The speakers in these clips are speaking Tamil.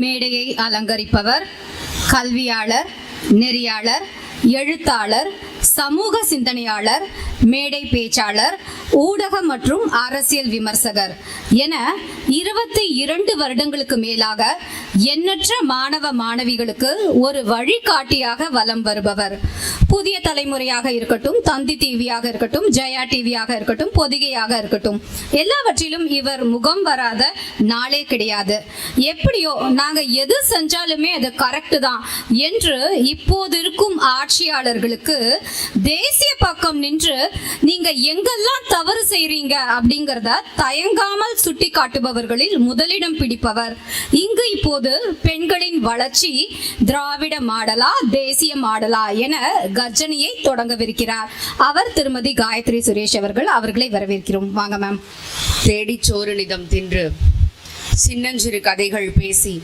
மேடையை அலங்கரிப்பவர் கல்வியாளர் நெறியாளர் எழுத்தாளர் சமூக சிந்தனையாளர் மேடை பேச்சாளர் ஊடக மற்றும் அரசியல் விமர்சகர் என இருபத்தி இரண்டு வருடங்களுக்கு மேலாக எண்ணற்ற மாணவ மாணவிகளுக்கு ஒரு வழிகாட்டியாக வலம் வருபவர். புதிய தலைமுறையாக இருக்கட்டும் தந்தி டிவியாக இருக்கட்டும் ஜெயா டிவியாக இருக்கட்டும் பொதிகையாக இருக்கட்டும் எல்லாவற்றிலும் இவர் முகம் வராத நாளே கிடையாது. எப்படியோ நாங்க எது செஞ்சாலுமே அது கரெக்ட் தான் என்று இப்போது இருக்கும் ஆட்சியாளர்களுக்கு தேசிய பக்கம் நின்று நீங்க எங்கெல்லாம் தவறு செய்றீங்க அப்படிங்கறத தயங்காமல் சுட்டி காட்டுபவர்களில் முதலிடம் பிடிப்பவர். இங்கு இப்போது பெண்களின் வளர்ச்சி திராவிட மாடலா தேசிய மாடலா என கர்ஜனியை தொடங்கவிருக்கிறார். அவர் திருமதி காயத்ரி சுரேஷ் அவர்கள் அவர்களை வரவேற்கிறோம். வாங்க மேம். தேடிச் சோறு நிதம் தின்று சின்னஞ்சிறு கதைகள் பேசி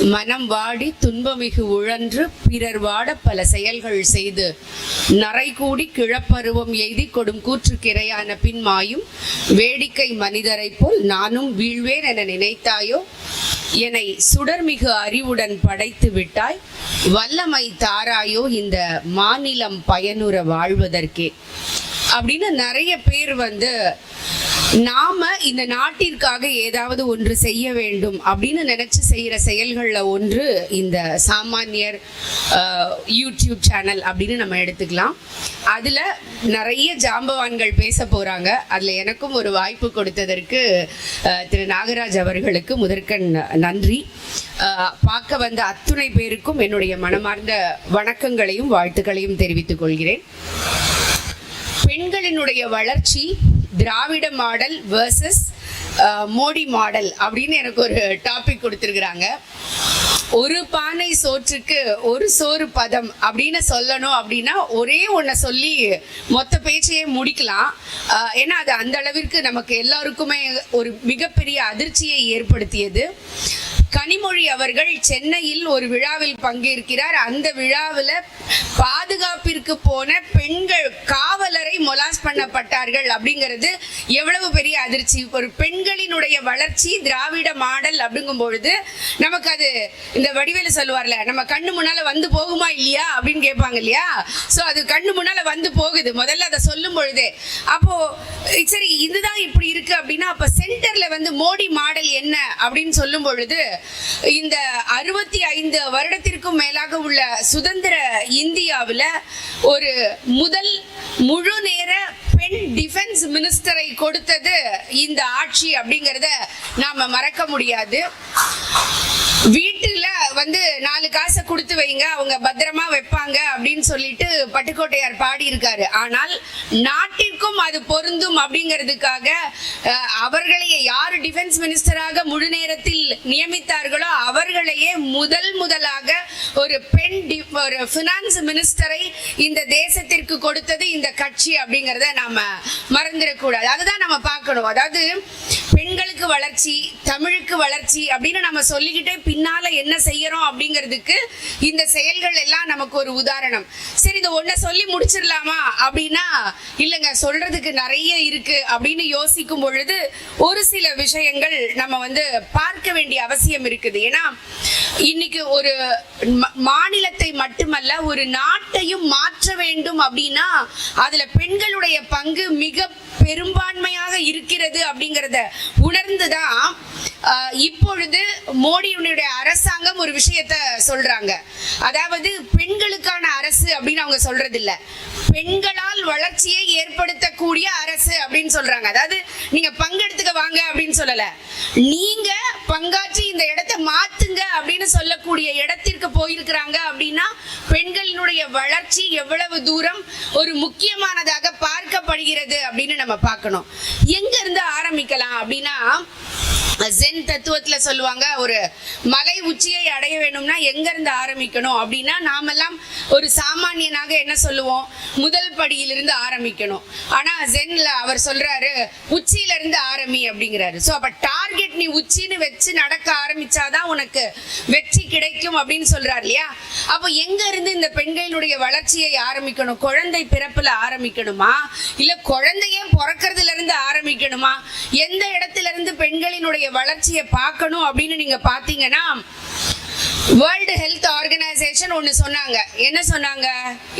மனம் வாடி துன்பமிகு உழன்று பிறர் வாட பல செயல்கள் செய்து நரைகூடி கிழப்பருவம் எய்தி கொடும் கூற்றுக்கிரையான பின்மாயும் வேடிக்கை மனிதரைப் போல் நானும் வீழ்வேன் என நினைத்தாயோ? என்னை சுடர்மிகு அறிவுடன் படைத்து விட்டாய். வல்லமை தாராயோ இந்த மாநிலம் பயனுற வாழ்வதற்கே. அப்படின்னு நிறைய பேர் வந்து நாம இந்த நாட்டிற்காக ஏதாவது ஒன்று செய்ய வேண்டும் அப்படின்னு நினைச்சு செய்யற செயல்கள்ல ஒன்று இந்த சாமானியர் யூடியூப் சேனல் அப்படின்னு நம்ம எடுத்துக்கலாம். அதுல நிறைய ஜாம்பவான்கள் பேச போறாங்க. அதுல எனக்கும் ஒரு வாய்ப்பு கொடுத்ததற்கு திரு நாகராஜ் அவர்களுக்கு முதற்கண் நன்றி. பார்க்க வந்த அத்துணை பேருக்கும் என்னுடைய மனமார்ந்த வணக்கங்களையும் வாழ்த்துக்களையும் தெரிவித்துக் கொள்கிறேன். பெண்களினுடைய வளர்ச்சி Dravida model versus Modi model அப்படின்னு எனக்கு ஒரு டாபிக் கொடுத்துருக்குறாங்க. ஒரு பானை சோற்றுக்கு ஒரு சோறு பதம் அப்படின்னு சொல்லணும் அப்படின்னா ஒரே ஒன்றை சொல்லி மொத்த பேச்சையே முடிக்கலாம். ஏன்னா அது அந்த அளவிற்கு நமக்கு எல்லாருக்குமே ஒரு மிகப்பெரிய அதிர்ச்சியை ஏற்படுத்தியது. கனிமொழி அவர்கள் சென்னையில் ஒரு விழாவில் பங்கேற்கிறார். அந்த விழாவில் பாதுகாப்பிற்கு போன பெண்கள் காவலரை மொலாஸ் பண்ணப்பட்டார்கள் அப்படிங்கிறது எவ்வளவு பெரிய அதிர்ச்சி. ஒரு பெண்களினுடைய வளர்ச்சி திராவிட மாடல் அப்படிங்கும் பொழுது நமக்கு அது இந்த வடிவேலு சொல்லுவார்ல நம்ம கண்ணு முன்னால வந்து போகுமா இல்லையா அப்படின்னு கேட்பாங்க இல்லையா? ஸோ அது கண்ணு முன்னால வந்து போகுது. முதல்ல அதை சொல்லும் பொழுதே. அப்போ சரி இதுதான் இப்படி இருக்கு அப்படின்னா அப்ப சென்டர்ல வந்து மோடி மாடல் என்ன அப்படின்னு சொல்லும் பொழுது இந்த அறுபத்தி ஐந்து வருடத்திற்கும் மேலாக உள்ள சுதந்திர இந்தியாவில் ஒரு முதல் முழு நேர பெண் டிஃபென்ஸ் மினிஸ்டரை கொடுத்தது இந்த ஆட்சி அப்படிங்கிறத நாம மறக்க முடியாது. வீட்டுல வந்து நாலு காசை கொடுத்து வைங்க அவங்க பத்திரமா வைப்பாங்க அப்படின்னு சொல்லிட்டு பட்டுக்கோட்டையார் பாடி இருக்காரு ஆனால் நாட்டிற்கும் அது பொருந்தும் அப்படிங்கிறதுக்காக அவர்களையே யார் டிஃபென்ஸ் மினிஸ்டராக முழு நேரத்தில் நியமித்தார்களோ அவர்களையே முதல் முதலாக ஒரு பெண் டி- ஒரு பினான்ஸ் மினிஸ்டரை இந்த தேசத்திற்கு கொடுத்தது இந்த கட்சி அப்படிங்கிறத நாம மறந்துடக்கூடாது. அதுதான் நம்ம பார்க்கணும். அதாவது பெண்களுக்கு வளர்ச்சி தமிழுக்கு வளர்ச்சி அப்படின்னு நம்ம சொல்லிக்கிட்டே பின்னால என்ன செய்யறோம் அப்படிங்கிறதுக்கு இந்த செயல்கள் எல்லாம் நமக்கு ஒரு உதாரணம். சரி இந்த ஒன்றை சொல்லி முடிச்சிடலாமா? அப்படின்னா இல்லைங்க சொல்றதுக்கு நிறைய இருக்கு அப்படின்னு யோசிக்கும் பொழுது ஒரு சில விஷயங்கள் நம்ம வந்து பார்க்க வேண்டிய அவசியம் இருக்குது. ஏன்னா இன்னைக்கு ஒரு மாநிலத்தை மட்டுமல்ல ஒரு நாட்டையும் மாற்ற வேண்டும் அப்படின்னா அதுல பெண்களுடைய பங்கு மிக பெரும்பான்மையாக இருக்கிறது அப்படிங்கிறத உணர்ந்துதான் இப்பொழுது மோடியுடைய அரசாங்கம் ஒரு விஷயத்த சொல்றாங்க. அதாவது பெண்களுக்கான அரசு அப்படின்னு அவங்க சொல்றது இல்லை பெண்களால் வளர்ச்சியை ஏற்படுத்தக்கூடிய அரசு அப்படின்னு சொல்றாங்க. அதாவது நீங்க பங்கெடுத்துக்க வாங்க அப்படின்னு சொல்லல. நீங்க பங்காற்றி இந்த இடத்தை மாத்துங்க அப்படின்னு சொல்லக்கூடிய இடத்திற்கு போயிருக்கிறாங்க அப்படின்னா பெண்களினுடைய வளர்ச்சி எவ்வளவு தூரம் ஒரு முக்கியமானதாக பார்க்கப்படுகிறது அப்படின்னு நம்ம பார்க்கணும். எங்க இருந்து ஆரம்பிக்கலாம் அப்படின்னா ஜென் தத்துவத்துல சொல்லுவாங்க ஒரு மலை உச்சியை அடைய வேணும்னா எங்க இருந்து ஆரம்பிக்கணும் அப்படின்னா நாமெல்லாம் ஒரு சாமானியனாக என்ன சொல்லுவோம்? முதல் படியிலிருந்து ஆரம்பிக்கணும். ஆனா ஜென்ல அவர் சொல்றாரு உச்சியில இருந்து ஆரம்பி அப்படிங்கிறாரு. சோ அப்ப டார்கெட் நீ உச்சின்னு வச்சு நடக்க ஆரம்பிச்சாதான் உனக்கு வெற்றி கிடைக்கும் அப்படின்னு சொல்றாரு இல்லையா? அப்போ எங்க இருந்து இந்த பெண்களுடைய வளர்ச்சியை ஆரம்பிக்கணும்? குழந்தை பிறப்புல ஆரம்பிக்கணுமா? இல்ல குழந்தையே பிறக்கறதுல இருந்து ஆரம்பிக்கணுமா? எந்த இடத்துல இருந்து பெண்களினுடைய வளர்ச்சியை பார்க்கணும் அப்படின்னு நீங்க பாத்தீங்கன்னா வேர்ல்டு ஹெல்த் ஆர்கனைசேஷன் ஒன்று சொன்னாங்க. என்ன சொன்னாங்க?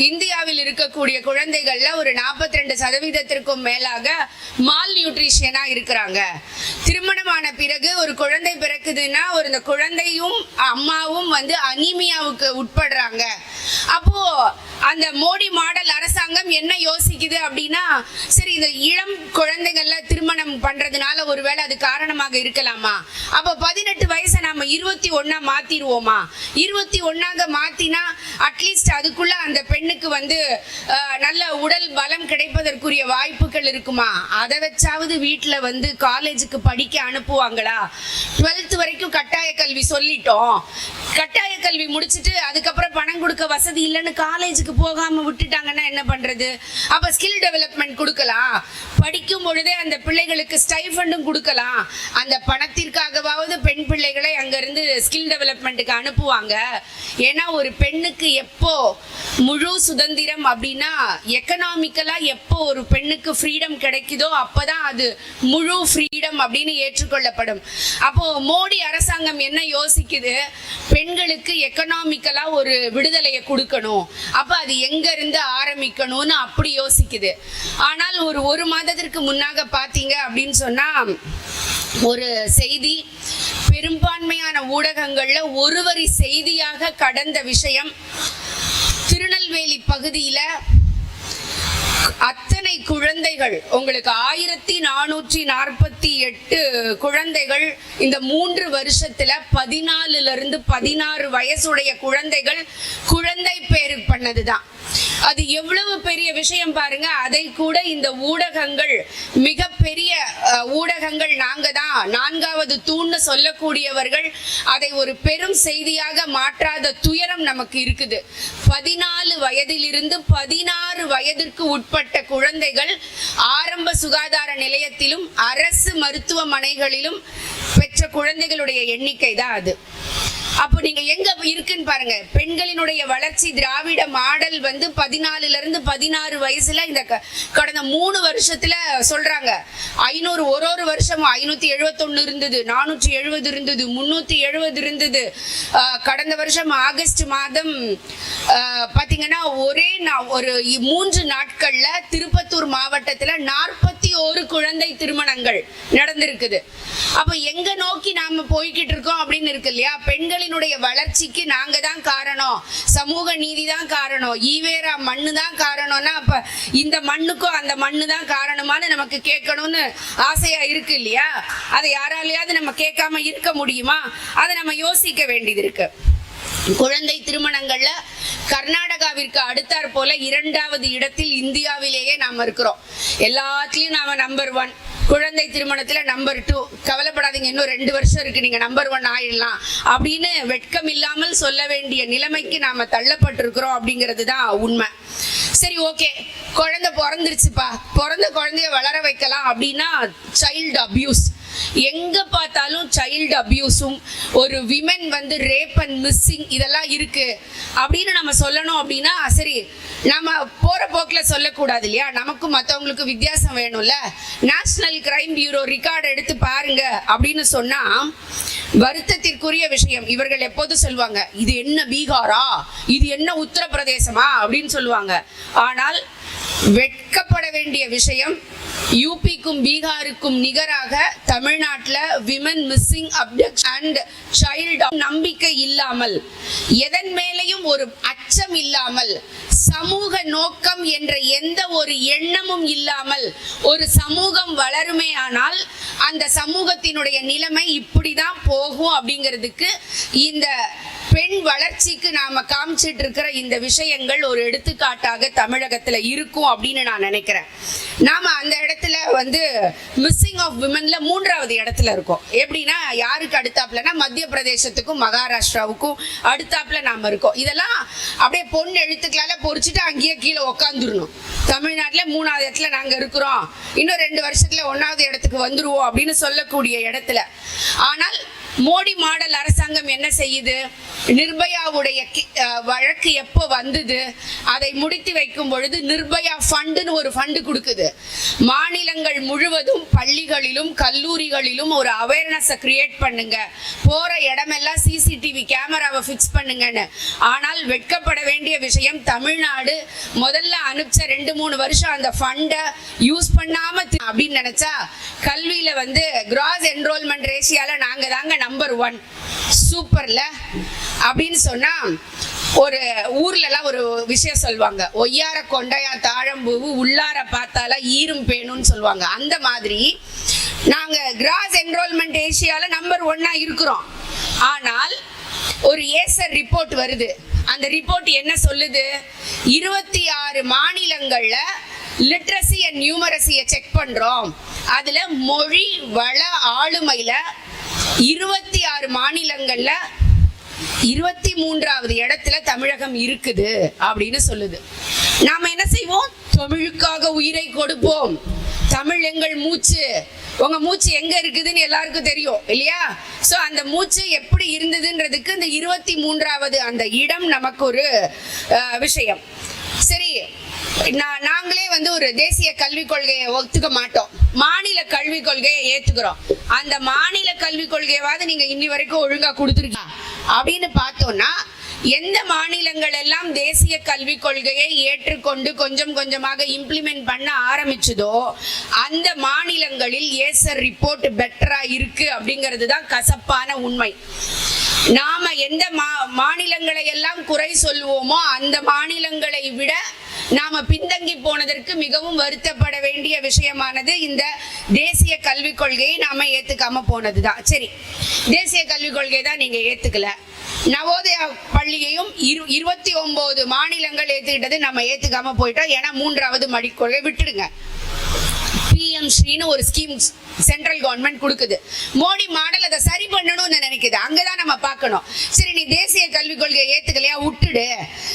இந்தியாவில் இருக்கக்கூடிய குழந்தைகள்ல ஒரு 42% ரெண்டு சதவீதத்திற்கும் மேலாக மால் நியூட்ரிஷனா இருக்கிறாங்க. திருமணமான பிறகு ஒரு குழந்தை பிறக்குதுன்னா ஒரு இந்த குழந்தையும் அம்மாவும் வந்து அனீமியாவுக்கு உட்படுறாங்க. அப்போ அந்த மோடி மாடல் அரசாங்கம் என்ன யோசிக்குது அப்படின்னா சரி இந்த இளம் குழந்தைகள்ல திருமணம் பண்றதுனால ஒருவேளை அது காரணமாக இருக்கலாமா? அப்ப பதினெட்டு வயசை நம்ம இருபத்தி ஒன்னா மாத்திருவோமா இருபத்தி ஒன்னாக மாத்தினா அட்லீஸ்ட் அதுக்குள்ள அந்த பெண்ணுக்கு வந்து நல்ல உடல் பலம் கிடைப்பதற்குரிய வாய்ப்புகள் இருக்குமா? அதை வச்சாவது வீட்டில் வந்து காலேஜுக்கு படிக்க அனுப்புவாங்களா? டுவெல்த் வரைக்கும் கட்டாய கல்வி சொல்லிட்டோம். கட்டாய கல்வி முடிச்சிட்டு அதுக்கப்புறம் பணம் கொடுக்க வசதி இல்லைன்னு காலேஜுக்கு போகாம விட்டுட்டாங்கன்னா என்ன பண்றது? அப்ப ஸ்கில் டெவலப்மெண்ட் கொடுக்கலாம். படிக்கும் பொழுதே அந்த பிள்ளைகளுக்கு ஸ்டைஃபண்டும் கொடுக்கலாம். அந்த பணத்திற்காகவாவது பெண் பிள்ளைகளை அங்கிருந்து ஸ்கில் டெவலப்மெண்ட்டுக்கு அனுப்புவாங்க. ஏன்னா ஒரு பெண்ணுக்கு எப்போ முழு சுதந்திரம் அப்படின்னா எக்கனாமிக்கலா எப்போ ஒரு பெண்ணுக்கு ஃப்ரீடம் கிடைக்குதோ அப்பதான் அது முழு ஃப்ரீடம் அப்படின்னு ஏற்றுக்கொள்ளப்படும். அப்போ மோடி அரசாங்கம் என்ன யோசிக்குது? பெண்களுக்கு எக்கனாமிக்கலா ஒரு விடுதலையை கொடுக்கணும். அப்ப அது எங்க இருந்து ஆரம்பிக்கணும்னு அப்படி யோசிக்குது. ஆனால் ஒரு ஒரு மாதத்திற்கு முன்னாக பாத்தீங்க அப்படின்னு சொன்னா ஒரு செய்தி பெரும்பான்மையான ஊடகங்கள்ல ஒரு வரி செய்தியாக கடந்த விஷயம். திருநெல்வேலி பகுதியில அத்தனை குழந்தைகள் உங்களுக்கு ஆயிரத்தி நானூற்றி நாற்பத்தி எட்டு குழந்தைகள் இந்த மூன்று வருஷத்துல பதினாலுல இருந்து பதினாறு வயசுடைய குழந்தைகள் குழந்தை பேருக்கு பண்ணதுதான். அது எவ்வளவு பெரிய விஷயம் பாருங்க அதை கூட இந்த ஊடகங்கள் மிகப்பெரிய பெரிய ஊடகங்கள் நாங்க தான் நான்காவது தூண்னு சொல்லக்கூடியவர்கள் அதை ஒரு பெரும் செய்தியாக மாற்றாத துயரம் நமக்கு இருக்குது. பதினாலு வயதிலிருந்து பதினாறு வயதிற்கு உட்பட்ட குழந்தைகள் ஆரம்ப சுகாதார நிலையத்திலும் அரசு மருத்துவமனைகளிலும் பெற்ற குழந்தைகளுடைய எண்ணிக்கை தான் அது. அப்போ நீங்க எங்க இருக்குன்னு பாருங்க. பெண்களினுடைய வளர்ச்சி திராவிட மாடல் வந்து பதினாலுல இருந்து பதினாறு வயசுல இந்த க- கடந்த மூணு வருஷத்துல சொல்றாங்க. ஐநூறு ஒரு ஒரு வருஷம் ஐநூத்தி எழுபத்தொன்னு இருந்தது நானூற்றி எழுபது இருந்தது முன்னூத்தி எழுபது இருந்தது. கடந்த வருஷம் ஆகஸ்ட் மாதம் பாத்தீங்கன்னா ஒரே நா- ஒரு இ- மூன்று நாட்கள்ல திருப்பத்தூர் மாவட்டத்துல நாற்பத்தி ஒரு குழந்தை திருமணங்கள் நடந்திருக்குது. அப்ப எங்க நோக்கி நாம போய்கிட்டு இருக்கோம் அப்படின்னு இருக்கு இல்லையா? பெண்களினுடைய வளர்ச்சிக்கு நாங்க தான் காரணம். சமூக நீதி தான் காரணம். ஈவேரா மண்ணு தான் காரணம்னா அப்ப இந்த மண்ணுக்கும் அந்த மண்ணு தான் காரணமானு நமக்கு கேட்கணும்னு ஆசையா இருக்கு இல்லையா? அதை யாராலையாவது நம்ம கேட்காம இருக்க முடியுமா? அதை நம்ம யோசிக்க வேண்டியது இருக்கு. குழந்தை திருமணங்கள்ல கர்நாடகாவிற்கு அடுத்தாற் போல இரண்டாவது இடத்தில் இந்தியாவிலேயே நாம் இருக்கிறோம். எல்லாத்துலயும் நாம நம்பர் ஒன் குழந்தை திருமணத்துல நம்பர் டூ கவலைப்படாதீங்க இன்னும் ரெண்டு வருஷம் இருக்கு நீங்க நம்பர் ஒன் ஆயிடலாம். அப்படின்னு வெட்கம் இல்லாமல் சொல்ல வேண்டிய நிலைமைக்கு நாம தள்ளப்பட்டிருக்கிறோம் அப்படிங்கிறது தான் உண்மை. சரி ஓகே குழந்தை பிறந்துருச்சுப்பா. பிறந்த குழந்தைய வளர வைக்கலாம் அப்படின்னா சைல்டு அபியூஸ் எங்க பார்த்தாலும் சைல்டு அபியூஸும் ஒரு விமன் வந்து ரேப் அண்ட் மிஸ்ஸிங் இதெல்லாம் இருக்கு. அப்படின்னு நம்ம சொல்லணும் அப்படின்னா சரி நம்ம போற போக்குல சொல்லக்கூடாது இல்லையா? நமக்கும் மற்றவங்களுக்கும் வித்தியாசம் வேணும்ல. நேஷனல் கிரைம் பியூரோ ரிகார்டு எடுத்து பாருங்க அப்படின்னு சொன்னா வருத்தத்திற்குரிய விஷயம். இவர்கள் எப்போது சொல்லுவாங்க இது என்ன பீகாரா? இது என்ன உத்தரப்பிரதேசமா? அப்படின்னு சொல்லுவாங்க. ஆனால் வெட்கப்பட வேண்டிய விஷயம். யூபிக்கும் பீகாருக்கும் நிகராக தமிழ்நாட்டில் women missing abducted and child நம்பிக்கை இல்லாமல் எதன் மேலேயும் ஒரு அச்சம் இல்லாமல் சமூக நோக்கம் என்ற எந்த ஒரு எண்ணமும் இல்லாமல் ஒரு சமூகம் வளருமே ஆனால் அந்த சமூகத்தினுடைய நிலைமை இப்படிதான் போகும் அப்படிங்கிறதுக்கு இந்த பெண் வளர்ச்சிக்கு நாம காமிச்சிட்டு இருக்கிற இந்த விஷயங்கள் ஒரு எடுத்துக்காட்டாக தமிழகத்துல இருக்கும் அப்படின்னு நான் நினைக்கிறேன். நாம அந்த இடத்துல வந்து மிஸ்ஸிங் ஆஃப் விமன்ல மூன்றாவது இடத்துல இருக்கோம். எப்படின்னா யாருக்கு அடுத்தாப்புலன்னா மத்திய பிரதேசத்துக்கும் மகாராஷ்டிராவுக்கும் அடுத்தாப்புல நாம இருக்கோம். இதெல்லாம் அப்படியே பொண்ணு எழுத்துக்களால பொறிச்சிட்டு அங்கேயே கீழே உக்காந்துடணும் தமிழ்நாட்டில் மூணாவது இடத்துல நாங்க இருக்கிறோம். இன்னும் ரெண்டு வருஷத்துல ஒன்னாவது இடத்துக்கு வந்துருவோம் அப்படின்னு சொல்லக்கூடிய இடத்துல. ஆனால் மோடி மாடல் அரசாங்கம் என்ன செய்யுது? நிர்பயாவுடைய கி- வழக்கு எப்போ வந்தது? அதை முடித்து வைக்கும் பொழுது நிர்பயா ஃபண்டுன்னு ஒரு ஃபண்டு கொடுக்குது. மாநிலங்கள் முழுவதும் பள்ளிகளிலும் கல்லூரிகளிலும் ஒரு அவேர்னஸை கிரியேட் பண்ணுங்க. போற இடமெல்லாம் சிசிடிவி கேமராவை ஃபிக்ஸ் பண்ணுங்கன்னு. ஆனால் வெட்கப்பட வேண்டிய விஷயம் தமிழ்நாடு முதல்ல அனுப்பிச்ச ரெண்டு மூணு வருஷம் அந்த ஃபண்டை யூஸ் பண்ணாம அப்படின்னு நினைச்சா கல்வியில வந்து கிராஸ் என்ரோல்மெண்ட் ரேஷியால நாங்க தாங்க நம்பர் ஒன் சூப்பர்ல. அப்படின்னு சொன்னா ஒரு ஊர்லலாம் ஒரு விஷயம் சொல்லுவாங்க. ஒய்யார கொண்டையா தாழம்பூவு உள்ளார பார்த்தால ஈரும் பேணும்னு சொல்லுவாங்க. அந்த மாதிரி நாங்க கிராஸ் என்ரோல்மெண்ட் ஏசியால நம்பர் ஒன்னா இருக்கிறோம். ஆனால் ஒரு ஏசர் ரிப்போர்ட் வருது. அந்த ரிப்போர்ட் என்ன சொல்லுது? இருபத்தி ஆறு மாநிலங்கள்ல லிட்ரஸி அண்ட் நியூமரசியை செக் பண்றோம். அதுல மொழி வள ஆளுமையில இருபத்தி ஆறு மாநிலங்கள்ல இருபத்தி மூன்றாவது இடத்துல தமிழகம் இருக்குது அப்படின்னு சொல்லுது. நாம என்ன செய்வோம்? தமிழுக்காக உயிரை கொடுப்போம். தமிழ் எங்கள் மூச்சு. உங்க மூச்சு எங்க இருக்குதுன்னு எல்லாருக்கும் தெரியும் இல்லையா? சோ அந்த மூச்சு எப்படி இருந்ததுன்றதுக்கு இந்த இருபத்தி மூன்றாவது அந்த இடம் நமக்கு ஒரு அஹ், விஷயம். சரி நான் நாங்களே வந்து ஒரு தேசிய கல்விக் கொள்கையை ஒத்துக்க மாட்டோம். மாநில கல்விக் கொள்கையை ஏத்துக்கிறோம். அந்த மாநில கல்விக் கொள்கையாவது நீங்க இன்னி வரைக்கும் ஒழுங்கா கொடுத்துருக்கீங்க அப்படின்னு பார்த்தோம்னா எந்த மாநிலங்கள் எல்லாம் தேசிய கல்விக் கொள்கையை ஏற்றுக்கொண்டு கொஞ்சம் கொஞ்சமாக இம்ப்ளிமெண்ட் பண்ண ஆரம்பிச்சதோ அந்த மாநிலங்களில் ஏசர் ரிப்போர்ட் பெட்டரா இருக்கு அப்படிங்கிறது தான் கசப்பான உண்மை. நாம எந்த மா மாநிலங்களை எல்லாம் குறை சொல்லுவோமோ அந்த மாநிலங்களை விட நாம பின்தங்கி போனதற்கு மிகவும் வருத்தப்பட வேண்டிய விஷயமானது இந்த தேசிய கல்விக் கொள்கையை நாம ஏத்துக்காம போனதுதான். சரி தேசிய கல்விக் கொள்கை தான் நீங்க ஏத்துக்கல. நவோதயா பள்ளியையும் இரு இருபத்தி ஒன்பது மாநிலங்கள் ஏற்றுக்கிட்டது நம்ம ஏற்றுக்காம போயிட்டோம். ஏன்னா மூன்றாவது மடிக்கொள்கை விட்டுடுங்க. பிஎம்ஸ்ரீன்னு ஒரு ஸ்கீம் சென்ட்ரல் கவர்மெண்ட் கொடுக்குது. மோடி மாடல் அதை சரி பண்ணணும்னு நினைக்குது. அங்கதான் நம்ம பார்க்கணும். சரி நீ தேசிய கல்விக் கொள்கையை ஏத்துக்கலையா? விட்டுடு.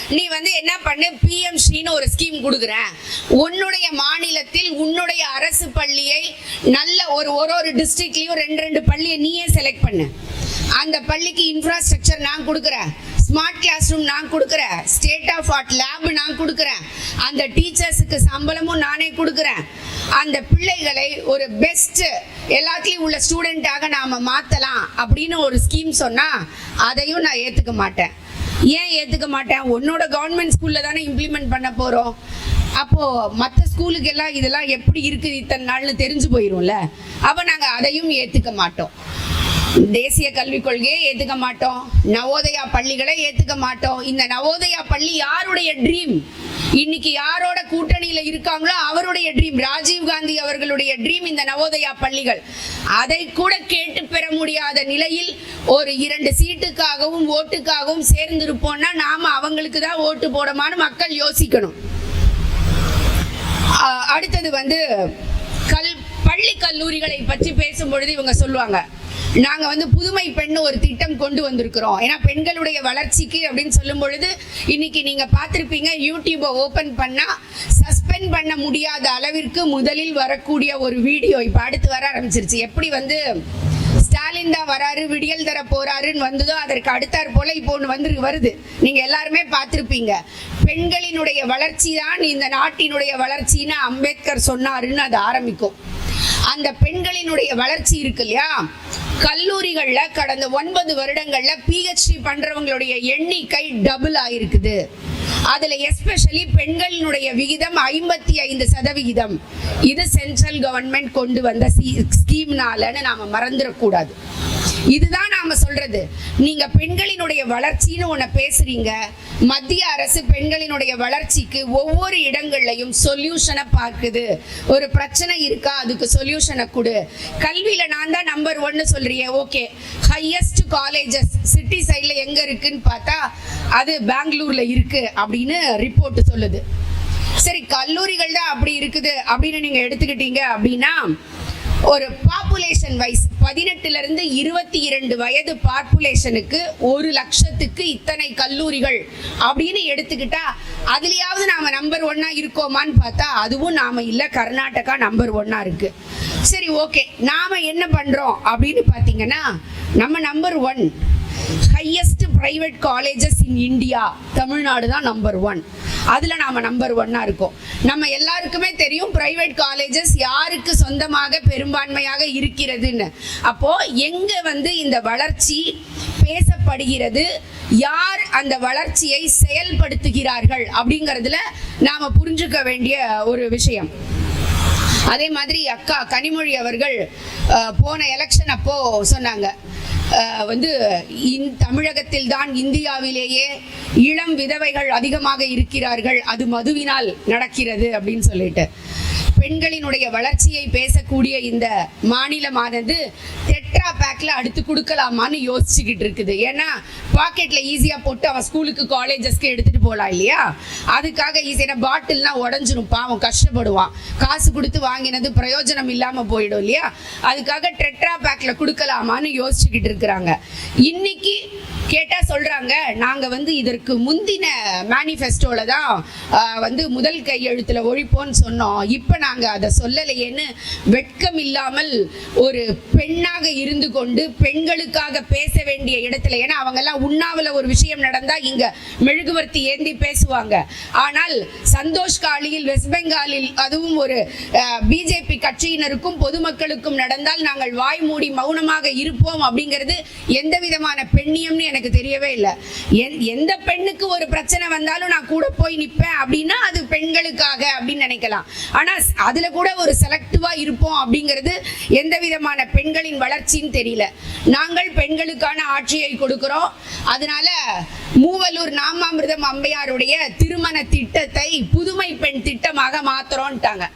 நீ வந்து என்ன பண்ணு? பிஎம்ஸ்ரீன்னு ஒரு ஸ்கீம் கொடுக்குறேன் உன்னுடைய மாநிலத்தில் உன்னுடைய அரசு பள்ளியை நல்ல ஒரு ஒரு ஒரு டிஸ்ட்ரிக்ட்லயும் ரெண்டு ரெண்டு பள்ளியை நீயே செலக்ட் பண்ணு. அந்த பள்ளிக்கு இன்ஃப்ராஸ்ட்ரக்சர் நான் கொடுக்குறேன். ஸ்மார்ட் கிளாஸ் ரூம் நான் கொடுக்குறேன். ஸ்டேட் ஆஃப் ஆர்ட் லேப் நான் கொடுக்குறேன். அந்த டீச்சர்ஸுக்கு சம்பளமும் நானே கொடுக்குறேன். அந்த பிள்ளைகளை ஒரு பெஸ்ட்டு எல்லாத்துலேயும் உள்ள ஸ்டூடெண்ட்டாக நாம் மாற்றலாம் அப்படின்னு ஒரு ஸ்கீம் சொன்னால் அதையும் நான் ஏற்றுக்க மாட்டேன். ஏன் ஏற்றுக்க மாட்டேன்? உன்னோட கவர்மெண்ட் ஸ்கூலில் தானே இம்ப்ளிமெண்ட் பண்ண போகிறோம் அப்போது மற்ற ஸ்கூலுக்கு எல்லாம் இதெல்லாம் எப்படி இருக்குது இத்தனை நாள்னு தெரிஞ்சு போயிடும்ல அப்போ நாங்கள் அதையும் ஏற்றுக்க மாட்டோம். தேசிய கல்விக் கொள்கையை ஏத்துக்க மாட்டோம். நவோதயா பள்ளிகளை ஏத்துக்க மாட்டோம். இந்த நவோதயா பள்ளி யாருடைய ட்ரீம் இன்னைக்கு யாரோட கூட்டணியில இருக்காங்களோ அவருடைய ட்ரீம் ராஜீவ் காந்தி அவர்களுடைய ட்ரீம் இந்த நவோதயா பள்ளிகள். அதை கூட கேட்டு பெற முடியாத நிலையில் ஒரு இரண்டு சீட்டுக்காகவும் ஓட்டுக்காகவும் சேர்ந்திருப்போம்னா நாம அவங்களுக்கு தான் ஓட்டு போடமான்னு மக்கள் யோசிக்கணும். அடுத்தது வந்து கல் பள்ளி கல்லூரிகளை பற்றி பேசும் பொழுது இவங்க சொல்லுவாங்க. நாங்க வந்து புதுமை பெண் ஒரு திட்டம் கொண்டு வந்திருக்கிறோம். ஏன்னா பெண்களுடைய வளர்ச்சிக்கு அப்படின்னு சொல்லும் பொழுது இன்னைக்கு நீங்க பார்த்துருப்பீங்க யூடியூப்பை ஓப்பன் பண்ணா சஸ்பெண்ட் பண்ண முடியாத அளவிற்கு முதலில் வரக்கூடிய ஒரு வீடியோ இப்ப அடுத்து வர ஆரம்பிச்சிருச்சு. எப்படி வந்து ஸ்டாலின் தான் வராரு விடியல் தர போறாருன்னு வந்ததோ அதற்கு அடுத்தாற் போல இப்போ ஒன்று வந்து வருது. நீங்க எல்லாருமே பார்த்திருப்பீங்க. பெண்களினுடைய வளர்ச்சி தான் இந்த நாட்டினுடைய வளர்ச்சின்னு அம்பேத்கர் சொன்னாருன்னு அது ஆரம்பிக்கும். அந்த பெண்களினுடைய வளர்ச்சி இருக்கு இல்லையா? கல்லூரிகளில் கடந்த ஒன்பது வருடங்களில் பிஹெச்டி பண்ணுறவங்களுடைய எண்ணிக்கை டபுள் ஆயிருக்குது. அதில் எஸ்பெஷலி பெண்களினுடைய விகிதம் ஐம்பத்தி ஐந்து சதவிகிதம். இது சென்ட்ரல் கவர்மெண்ட் கொண்டு வந்த ஸ்கீம்னாலன்னு நாம் மறந்துடக்கூடாது இதுதான் நாம சொல்றது. நீங்க பெண்களினுடைய வளர்ச்சின்னு ஒண்ண பேசுறீங்க. மத்திய அரசு பெண்களினுடைய வளர்ச்சிக்கு ஒவ்வொரு இடங்கள்லையும் சொல்யூஷனை பார்க்குது. ஒரு பிரச்சனை இருக்கா? அதுக்கு சொல்யூஷனை கொடு. கல்வியில நான் தான் நம்பர் ஒன்னு சொல்றியே. ஓகே ஹையஸ்ட் காலேஜஸ் சிட்டி சைடில் எங்க இருக்குன்னு பார்த்தா அது பெங்களூர்ல இருக்கு அப்படின்னு ரிப்போர்ட் சொல்லுது. சரி கல்லூரிகள் தான் அப்படி இருக்குது அப்படின்னு நீங்க எடுத்துக்கிட்டீங்க அப்படின்னா ஒரு பாப்புலேஷன் வைஸ் பதினெட்டுல இருந்து இருபத்தி இரண்டு வயது பாப்புலேஷனுக்கு ஒரு லட்சத்துக்கு இத்தனை கல்லூரிகள் அப்படின்னு எடுத்துக்கிட்டா அதுலயாவது நாம நம்பர் ஒன்னா இருக்கோமான்னு பார்த்தா அதுவும் நாம இல்ல கர்நாடகா நம்பர் ஒன்னா இருக்கு. சரி ஓகே நாம என்ன பண்றோம் அப்படின்னு பாத்தீங்கன்னா நம்ம number one private colleges in India Tamil Nadu தான் நம்பர் ஒன் அதில் நாம் நம்பர் ஒன்னாக இருக்கோம். நம்ம எல்லாருக்குமே தெரியும் பிரைவேட் காலேஜஸ் யாருக்கு சொந்தமாக பெரும்பான்மையாக இருக்கிறதுன்னு. அப்போது எங்கே வந்து இந்த வளர்ச்சி பேசப்படுகிறது யார் அந்த வளர்ச்சியை செயல்படுத்துகிறார்கள் அப்படிங்கிறதுல நாம் புரிஞ்சுக்க வேண்டிய ஒரு விஷயம். அதே மாதிரி அக்கா கனிமொழி அவர்கள் போன எலெக்ஷன் அப்போ சொன்னாங்க. வந்து இந் தமிழகத்தில் தான் இந்தியாவிலேயே இளம் விதவைகள் அதிகமாக இருக்கிறார்கள். அது மதுவினால் நடக்கிறது அப்படின்னு சொல்லிட்டு. பெண்களினுடைய வளர்ச்சியை பேசக்கூடிய இந்த மாநிலமானது டெட்ரா பேக்ல அடுத்து கொடுக்கலாமான்னு யோசிச்சுக்கிட்டு இருக்குது. ஏன்னா பாக்கெட்ல ஈஸியா போட்டு அவன் ஸ்கூலுக்கு காலேஜஸ்க்கு எடுத்துட்டு போலாம் இல்லையா? அதுக்காக ஈஸியான பாட்டில்னா உடஞ்சிரும். பாவம் கஷ்டப்படுவான். காசு கொடுத்து வாங்கினது பிரயோஜனம் இல்லாம போயிடும் இல்லையா? அதுக்காக டெட்ரா பேக்ல கொடுக்கலாமான்னு யோசிச்சுக்கிட்டு இருக்கிறாங்க. இன்னைக்கு கேட்டால் சொல்கிறாங்க நாங்கள் வந்து இதற்கு முந்தின மேனிஃபெஸ்டோவில் தான் வந்து முதல் கையெழுத்தில் ஒழிப்போன்னு சொன்னோம். இப்போ நாங்கள் அதை சொல்லலையேன்னு வெட்கம் இல்லாமல் ஒரு பெண்ணாக இருந்து கொண்டு பெண்களுக்காக பேச வேண்டிய இடத்துல ஏன்னா அவங்கெல்லாம் உண்ணாவில் ஒரு விஷயம் நடந்தால் இங்கே மெழுகுவர்த்தி ஏந்தி பேசுவாங்க. ஆனால் சந்தோஷ் காலியில் வெஸ்ட் பெங்காலில் அதுவும் ஒரு பிஜேபி கட்சியினருக்கும் பொதுமக்களுக்கும் நடந்தால் நாங்கள் வாய் மூடி மௌனமாக இருப்போம் அப்படிங்கிறது எந்த விதமான பெண்ணியம்னு எனக்கு தெரியவே இல்லை. என் எந்த பெண்ணுக்கு ஒரு பிரச்சனை வந்தாலும் நான் கூட போய் நிற்பேன் அப்படின்னா அது பெண்களுக்காக அப்படின்னு நினைக்கலாம். ஆனா அதில் அதுல கூட ஒரு செலக்டிவாக இருப்போம் அப்படிங்கிறது எந்த விதமான பெண்களின் வளர்ச்சின்னு தெரியல. நாங்கள் பெண்களுக்கான ஆட்சியை கொடுக்கிறோம். அதனால மூவலூர் நாமாமிர்தம் அம்பையாருடைய திருமண திட்டத்தை புதுமை பெண் திட்டமாக மாத்துறோம்ட்டாங்க.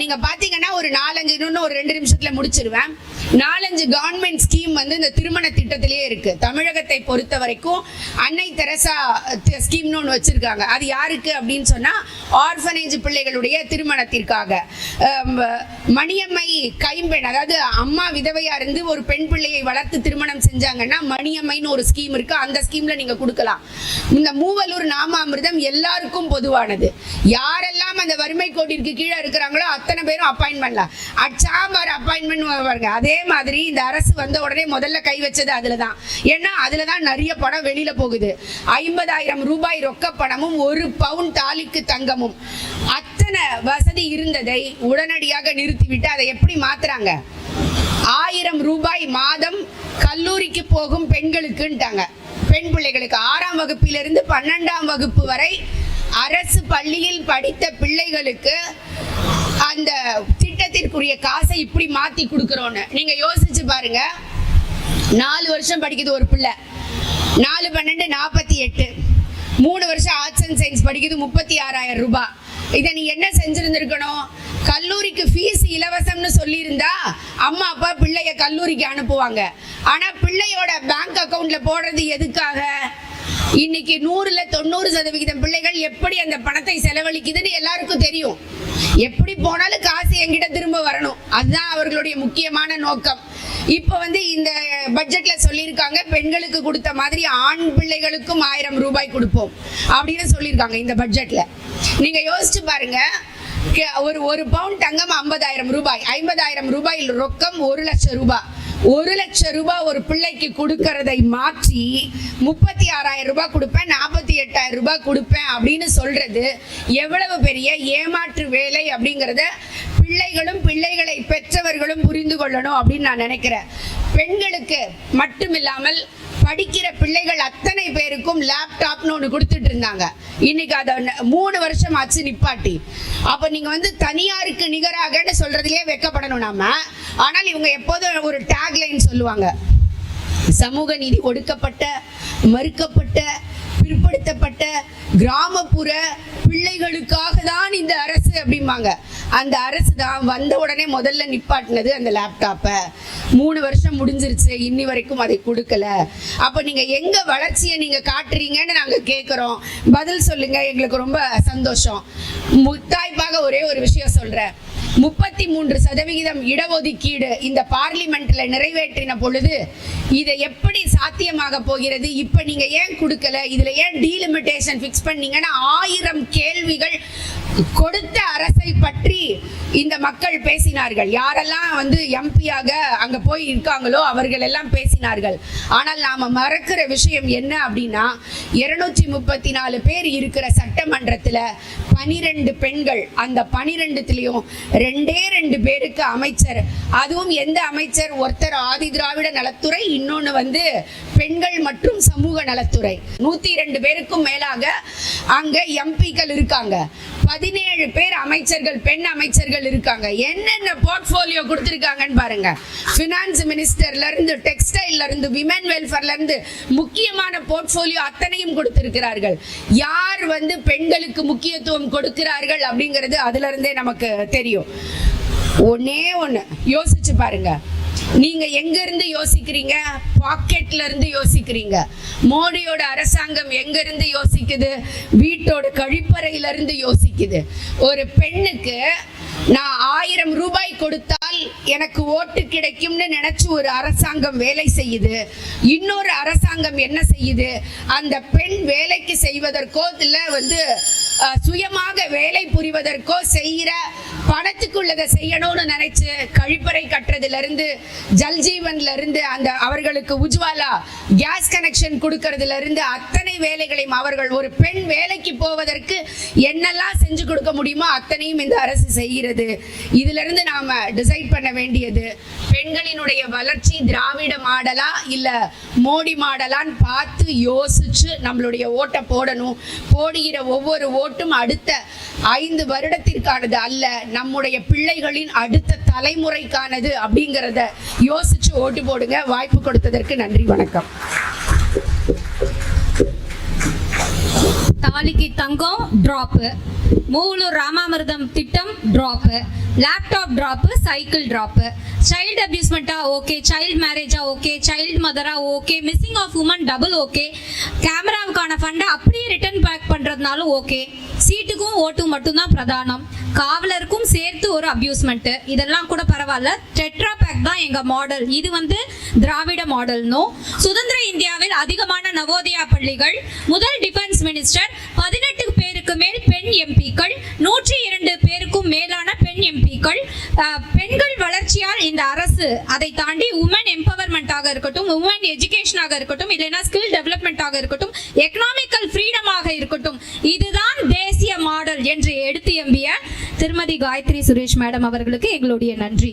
நீங்க பாத்தீங்கன்னா ஒரு நாலஞ்சு இன்னும் ஒரு ரெண்டு நிமிஷத்துல முடிச்சிருவேன். நாலஞ்சு கவர்மெண்ட் ஸ்கீம் வந்து இந்த திருமண திட்டத்திலேயே இருக்கு. தமிழகத்தை பொறுத்த வரைக்கும் அன்னை தெரசா ஸ்கீம்னு ஒன்று வச்சிருக்காங்க. அது யாருக்கு அப்படின்னு சொன்னா ஆர்ஃபனேஜ் பிள்ளைகளுடைய திருமணத்திற்காக. மணியம்மை கைம்பெண் அதாவது அம்மா விதவையா இருந்து ஒரு பெண் பிள்ளையை வளர்த்து திருமணம் செஞ்சாங்கன்னா மணியம்மைன்னு ஒரு ஸ்கீம் இருக்கு. அந்த ஸ்கீம்ல நீங்க கொடுக்கலாம். இந்த மூவலூர் நாமாமிர்தம் எல்லாருக்கும் பொதுவானது. யாரெல்லாம் அந்த வறுமை கோட்டிற்கு கீழே இருக்கிறாங்களோ அத்தனை பேரும் அப்பாயின்ட் பண்ணலாம் அச்சாம்பார் அப்பாயின்மெண்ட் வருங்க அதே மாதிரி இந்த அரசு வந்த உடனே முதல்ல கை வச்சது அதுல தான் ஏன்னா அதுல தான் நிறைய பணம் வெளியில போகுது. ஐம்பதாயிரம் ரூபாய் ரொக்க பணமும் ஒரு பவுன் தாலிக்கு தங்கமும். அத்தனை வசதி இருந்ததை உடனடியாக நிறுத்திவிட்டு அதை எப்படி மாத்துறாங்க? ஆயிரம் ரூபாய் மாதம் கல்லூரிக்கு போகும் பெண்களுக்குன்ட்டாங்க. பெண் பிள்ளைகளுக்கு ஆறாம் வகுப்பிலிருந்து பன்னெண்டாம் வகுப்பு வரை அரசு பள்ளியில் படித்த பிள்ளைகளுக்கு அந்த திட்டத்திற்குரிய காசை இப்படி மாத்தி கொடுக்கறோன்னு. நீங்க யோசிச்சு பாருங்க. நாலு வருஷம் படிக்குது ஒரு பிள்ளை. நாலு பன்னெண்டு நாற்பத்தி எட்டு. மூணு வருஷம் ஆர்ட்ஸ் அண்ட் சயின்ஸ் படிக்குது முப்பத்தி ஆறாயிரம் ரூபாய் இதை நீ என்ன செஞ்சிருந்திருக்கணும்? கல்லூரிக்கு ஃபீஸ் இலவசம்னு சொல்லியிருந்தா அம்மா அப்பா பிள்ளைய கல்லூரிக்கு அனுப்புவாங்க. ஆனால் பிள்ளையோட பேங்க் அக்கௌண்ட்ல போடுறது எதுக்காக? இன்னைக்கு நூறுல தொண்ணூறு சதவிகிதம் பிள்ளைகள் எப்படி அந்த பணத்தை செலவழிக்குதுன்னு எல்லாருக்கும் தெரியும். எப்படி போனாலும் காசு என்கிட்ட திரும்ப வரணும். அதுதான் அவர்களுடைய முக்கியமான நோக்கம். இப்போ வந்து இந்த பட்ஜெட்ல சொல்லியிருக்காங்க பெண்களுக்கு கொடுத்த மாதிரி ஆண் பிள்ளைகளுக்கும் ஆயிரம் ரூபாய் கொடுப்போம் அப்படின்னு சொல்லியிருக்காங்க இந்த பட்ஜெட்ல நீங்க யோசிச்சு பாருங்க கே- ஒரு ஒரு பவுன் தங்கம் ஐம்பதாயிரம் ரூபாய். ஐம்பதாயிரம் ரூபாய் ரொக்கம் ஒரு லட்சம் ரூபாய். ஒரு லட்சம் ரூபாய் ஒரு பிள்ளைக்கு கொடுக்கறதை மாற்றி முப்பத்தி ஆறாயிரம் ரூபாய் கொடுப்பேன் நாற்பத்தி எட்டாயிரம் ரூபாய் கொடுப்பேன் அப்படின்னு சொல்றது எவ்வளவு பெரிய ஏமாற்று வேலை அப்படிங்கிறத பிள்ளைகளும் பிள்ளைகளை பெற்றவர்களும் புரிந்து கொள்ளணும் அப்படின்னு நான் நினைக்கிறேன். பெண்களுக்கு மட்டுமில்லாமல் படிக்கிற பிள்ளைகள் அத்தனை பேருக்கும் லேப்டாப்னு ஒன்று கொடுத்துட்டு இருந்தாங்க இன்னைக்கு அதை ந- மூணு வருஷம் ஆச்சு நிப்பாட்டி. அப்போ நீங்கள் வந்து தனியாருக்கு நிகராகன்னு சொல்றதுலயே வெக்கப்படணும் நாம. ஆனால் இவங்க எப்போதும் ஒரு டேக்லைன் சொல்லுவாங்க. சமூக நீதி ஒடுக்கப்பட்ட மறுக்கப்பட்ட பிற்படுத்தப்பட்ட கிராமப்புற பிள்ளைகளுக்காக தான் இந்த அரசு அப்படிம்பாங்க. அந்த அரசு தான் வந்த உடனே முதல்ல நிப்பாட்டினது அந்த லேப்டாப்பை மூணு வருஷம் முடிஞ்சிருச்சு. இன்னி வரைக்கும் அதை கொடுக்கல. அப்போ நீங்கள் எங்கே வளர்ச்சியை நீங்கள் காட்டுறீங்கன்னு நாங்கள் கேட்குறோம் பதில் சொல்லுங்க. எங்களுக்கு ரொம்ப சந்தோஷம். முத்தாய்ப்பாக ஒரே ஒரு விஷயம் சொல்கிறேன் முப்பத்தி மூன்று சதவிகிதம் இடஒதுக்கீடு இந்த பார்லிமெண்ட்ல நிறைவேற்றின பொழுது இதை எப்படி சாத்தியமாக போகிறது? இப்ப நீங்க ஏன் கொடுக்கல? இதுல ஏன் டீலிமிட்டேஷன் ஃபிக்ஸ் பண்ணீங்கன்னா ஆயிரம் கேள்விகள் கொடுத்த அரசை பற்றி இந்த மக்கள் பேசினார்கள். யாரெல்லாம் வந்து எம்பியாக அங்க போய் இருக்காங்களோ அவர்கள் எல்லாம் பேசினார்கள். ஆனால் நாம மறக்கிற விஷயம் என்ன அப்படின்னா இருநூற்றி முப்பத்தி நாலு பேர் இருக்கிற சட்டமன்றத்துல பனிரெண்டு பெண்கள் அந்த பனிரெண்டுத்திலையும் ரெண்டே ரெண்டு பேருக்கு அமைச்சர். அதுவும் எந்த அமைச்சர்? ஒருத்தர் ஆதி திராவிட நலத்துறை இன்னொன்னு வந்து பெண்கள் மற்றும் சமூக நலத்துறை. நூத்தி ரெண்டு பேருக்கும் மேலாக அங்க எம்பிக்கள் இருக்காங்க. பதினேழு பேர் அமைச்சர்கள் பெண் அமைச்சர்கள் இருக்காங்க. என்னென்ன போர்ட்போலியோ கொடுத்துருக்காங்கன்னு பாருங்க. பினான்ஸ் மினிஸ்டர்ல இருந்து டெக்ஸ்டைல்ல இருந்து விமன் வெல்ஃபேர்ல இருந்து முக்கியமான போர்ட்போலியோ அத்தனையும் கொடுத்திருக்கிறார்கள். யார் வந்து பெண்களுக்கு முக்கியத்துவம் கொடுக்கிறார்கள் அப்படிங்கிறது அதுல இருந்தே நமக்கு தெரியும். ஒன்னே ஒன்று யோசிச்சு பாருங்க. நீங்க எங்க இருந்து யோசிக்கிறீங்க? பாக்கெட்ல இருந்து யோசிக்கிறீங்க. மோடியோட அரசாங்கம் எங்க இருந்து யோசிக்குது? வீட்டோட கழிப்பறையில இருந்து யோசிக்குது. ஒரு பெண்ணுக்கு நான் ஆயிரம் ரூபாய் கொடுத்தால் எனக்கு ஓட்டு கிடைக்கும்னு நினைச்சு ஒரு அரசாங்கம் வேலை செய்யுது. இன்னொரு அரசாங்கம் என்ன செய்யுது? அந்த பெண் வேலைக்கு செய்வதற்கோ இல்லை வந்து சுயமாக வேலை புரிவதற்கோ செய்கிற பணத்துக்குள்ளதை செய்யணும்னு நினைச்சு கழிப்பறை கட்டுறதுல இருந்து ஜல்ஜீவன்ல இருந்து அந்த அவர்களுக்கு உஜ்வாலா கேஸ் கனெக்ஷன் கொடுக்கறதுல இருந்து அத்தனை வேலைகளையும் அவர்கள் ஒரு பெண் வேலைக்கு போவதற்கு என்னெல்லாம் செஞ்சு கொடுக்க முடியுமோ அத்தனையும் இந்த அரசு செய்கிறது. இதுல இருந்து நாம டிசைட் பண்ண வேண்டியது பெண்களினுடைய வளர்ச்சி திராவிட மாடலா இல்ல மோடி மாடலான்னு பார்த்து யோசிச்சு நம்மளுடைய ஓட்டை போடணும். போடுகிற ஒவ்வொரு ஓட்டும் அடுத்த ஐந்து வருடத்திற்கானது அல்ல நம்முடைய பிள்ளைகளின் அடுத்த தலைமுறைக்கானது அப்படிங்கிறத யோசிச்சு ஓட்டு போடுங்க. வாய்ப்பு கொடுத்ததற்கு நன்றி வணக்கம். தாலிக்கு தங்கம் ட்ராப்பு மூவலூர் ராமாமிர்தம் திட்டம் drop laptop drop cycle drop child அபியூஸ்மெண்ட்டா okay child மேரேஜா okay child Mathura okay missing of women double okay. கேமராவுக்கான ஃபண்டை அப்படியே ரிட்டர்ன் பேக் பண்ணுறதுனாலும் ஓகே. சீட்டுக்கும் ஓட்டும் மட்டும்தான் பிரதானம். காவலருக்கும் சேர்த்து ஒரு அபியூஸ்மெண்ட் இதெல்லாம் கூட பரவாயில்ல. டெட்ரா பேக் தான் எங்க மாடல் இது வந்து திராவிட மாடல்னோ சுதந்திர இந்தியாவில் அதிகமான நவோதயா பள்ளிகள். முதல் டிஃபென்ஸ் மினிஸ்டர் பதினெட்டு பேருக்கு மேல் பெண் எம்பிக்கள் நூற்றி இரண்டு பேருக்கும் மேலான பெண் எம்பிக்கள். பெண்கள் வளர்ச்சியால் இந்த அரசு அதை தாண்டி உமன் எம்பவர்மெண்ட்டாக இருக்கட்டும் உமன் எஜுகேஷனாக இருக்கட்டும் இல்லைன்னா ஸ்கில் டெவலப்மெண்ட்டாக இருக்கட்டும் எக்கனாமிக்கல் ஃப்ரீடமாக இருக்கட்டும் இதுதான் தேசிய மாடல் என்று எடுத்து எம்பிய திருமதி காயத்ரி சுரேஷ் மேடம் அவர்களுக்கு எங்களுடைய நன்றி.